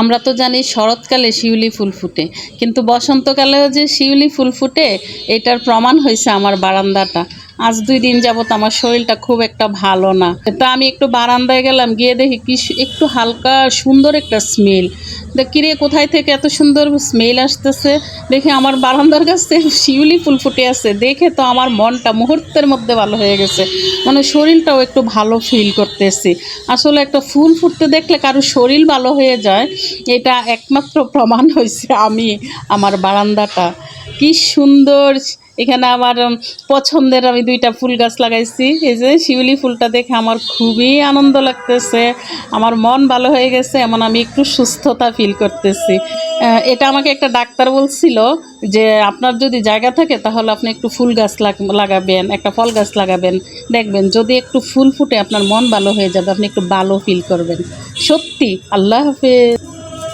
আমরা তো জানি শরৎকালে শিউলি ফুল ফুটে, কিন্তু বসন্তকালেও যে শিউলি ফুল ফুটে, এটার প্রমাণ হয়েছে আমার বারান্দাটা। আজ দুই দিন যাবত আমার শরীরটা খুব একটা ভালো না। তা আমি একটু বারান্দায় গেলাম, গিয়ে দেখি কি একটু হালকা সুন্দর একটা স্মেল কিরে কোথায় থেকে এত সুন্দর স্মেল আসতেছে? দেখে আমার বারান্দার কাছে শিউলি ফুল ফুটে আছে। দেখে তো আমার মনটা মুহূর্তের মধ্যে ভালো হয়ে গেছে। মানে শরীরটাও একটু ভালো ফিল করতেছি। আসলে একটা ফুল ফুটতে দেখলে কারও শরীর ভালো হয়ে যায়, এটা একমাত্র প্রমাণ হয়েছে আমি, আমার বারান্দাটা। কি সুন্দর এখানে আমার পছন্দের আমি দুইটা ফুল গাছ লাগাইছি। এই যে শিউলি ফুলটা দেখে আমার খুবই আনন্দ লাগতেছে। আমার মন ভালো হয়ে গেছে, এমন আমি একটু সুস্থতা ফিল করতেছি। এটা আমাকে একটা ডাক্তার বলছিল যে, আপনার যদি জায়গা থাকে তাহলে আপনি একটু ফুল গাছ লাগাবেন, একটা ফল গাছ লাগাবেন। দেখবেন যদি একটু ফুল ফুটে আপনার মন ভালো হয়ে যাবে, আপনি একটু ভালো ফিল করবেন। সত্যি, আল্লাহ হাফেজ।